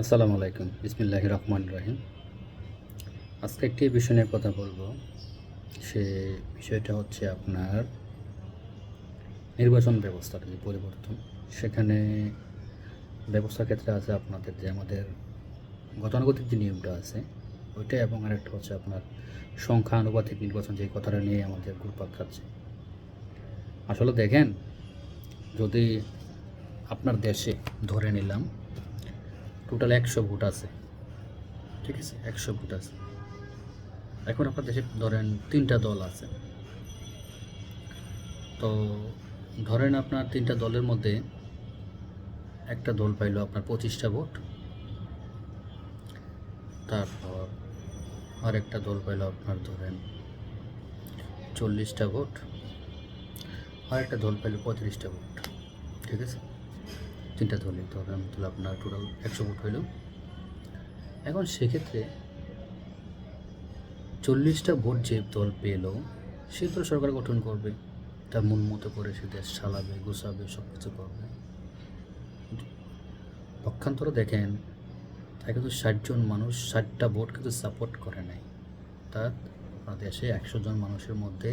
আসসালামু আলাইকুম। বিসমিল্লাহ রহমান রহিম। আজকে একটি বিষয় নিয়ে কথা বলব। সে বিষয়টা হচ্ছে আপনার নির্বাচন ব্যবস্থার যে পরিবর্তন, সেখানে ব্যবস্থার ক্ষেত্রে আছে আপনাদের যে আমাদের গতানুগতিক যে নিয়মটা আছে, ওইটা এবং আরেকটা হচ্ছে আপনার সংখ্যা আনুপাতিক নির্বাচন যে কথাটা নিয়ে আমাদের ঘুরপাক খাচ্ছে আসলে দেখেন, যদি আপনার দেশে ধরে নিলাম টোটাল একশো ভোট আছে। ঠিক আছে? একশো ভোট আছে। এখন আপনার দেশে ধরেন তিনটা দল আছে। তো ধরেন আপনার তিনটা দলের মধ্যে একটা দল পাইলো আপনার পঁচিশটা ভোট। তারপর আর একটা দল পাইলো আপনার ধরেন চল্লিশটা ভোট। আর একটা দল পাইলো পঁয়ত্রিশটা ভোট। ঠিক আছে? তিনটা দলে ধরেন তাহলে আপনার টোটাল একশো ভোট হইল। এখন সেক্ষেত্রে চল্লিশটা ভোট যে দল পেল সে তো সরকার গঠন করবে। তার মন মতো করে সে দেশ চালাবে, গুছাবে সব কিছু করবে। পক্ষান্তরে দেখেন তাই কিন্তু ষাটজন মানুষ, ষাটটা ভোট কিন্তু সাপোর্ট করে নাই। আপনার দেশে একশো জন মানুষের মধ্যে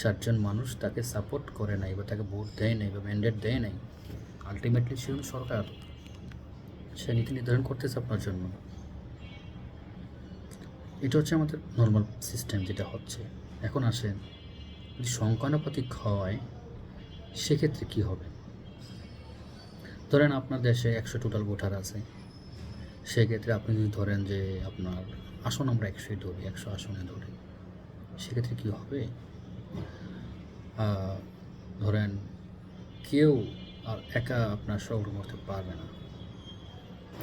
ষাটজন মানুষ তাকে সাপোর্ট করে নাই বা তাকে ভোট দেয় নাই বা ম্যান্ডেট দেয় নাই। আলটিমেটলি হলো সরকার সে নীতি নির্ধারণ করতেছে আপনার জন্য। এটা হচ্ছে আমাদের নর্মাল সিস্টেম যেটা হচ্ছে। এখন আসেন, যদি সংখ্যানুপাতিক হয়, সেক্ষেত্রে কি হবে? ধরেন আপনার দেশে একশো টোটাল ভোটার আছে। সেক্ষেত্রে আপনি যদি ধরেন যে আপনার আসন আমরা একশোই ধরি, একশো আসনে ধরি, সেক্ষেত্রে কি হবে? ধরেন কেউ আর একা আপনার সংগ্রহ করতে পারবে না।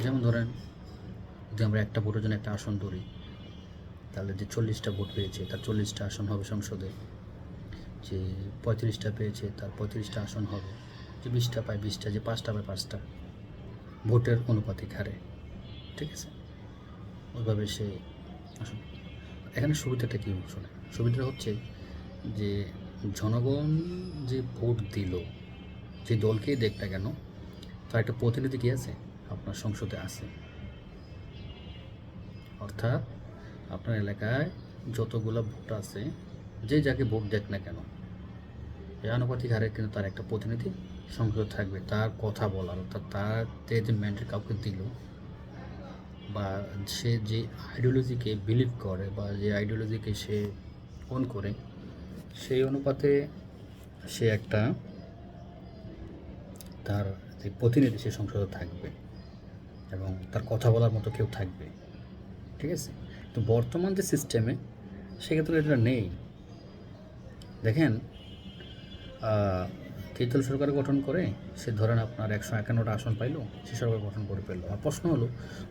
যেমন ধরেন, যদি আমরা একটা ভোটের জন্য একটা আসন ধরি, তাহলে যে চল্লিশটা ভোট পেয়েছে, তার চল্লিশটা আসন হবে সংসদে। যে পঁয়ত্রিশটা পেয়েছে, তার পঁয়ত্রিশটা আসন হবে। যে বিশটা পায় বিশটা, যে পাঁচটা পায় পাঁচটা। ভোটের অনুপাতিক হারে। ঠিক আছে? ওইভাবে সে আসন এখানে সুবিধাটা কী শোনে সুবিধাটা হচ্ছে যে জনগণ যে ভোট দিল যে দলকেই দেখ না কেন, তার একটা প্রতিনিধি কি আছে? আপনার সংসদে আছে। অর্থাৎ আপনার এলাকায় যতগুলো ভোট আছে, যে যাকে ভোট দেখ না কেন এই আনুপাতিক হারে কিন্তু তার একটা প্রতিনিধি সংসদে থাকবে। তার কথা বলার, অর্থাৎ তার যে ম্যান্ডেট কাউকে দিল, বা সে যে আইডিওলজিকে বিলিভ করে, বা যে আইডিওলজিকে সে অন করে, সেই অনুপাতে সে একটা তার যে প্রতিনিধি সে সংসদে থাকবে এবং তার কথা বলার মতো কেউ থাকবে, ঠিক আছে? তো বর্তমান যে সিস্টেমে সেক্ষেত্রে এটা নেই। দেখেন কেজল সরকার গঠন করে? সে ধরেন আপনার একশো একান্নটা আসন পাইলো, সে সরকার গঠন করে ফেলল। আর প্রশ্ন হলো,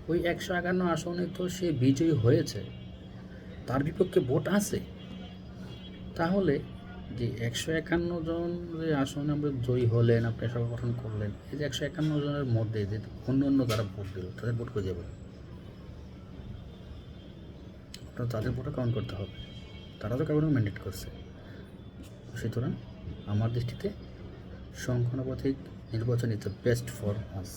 ওই একশো একান্ন আসনে তো সে বিজয়ী হয়েছে, তার বিপক্ষে ভোট আছে। তাহলে যে একশো একান্ন জন যে আসনে আমরা জয়ী হলেন, আপনি সভা গঠন করলেন, এই যে একশো একান্ন জনের মধ্যে যে অন্য অন্য যারা ভোট দিল, তাদের ভোট করে যাবে? আপনার তাদের ভোটও কাউন্ট করতে হবে, তারা তো কাউন্ট ম্যান্ডেট করছে। সুতরাং আমার দৃষ্টিতে সংখ্যানুপাতিক নির্বাচন is the best for us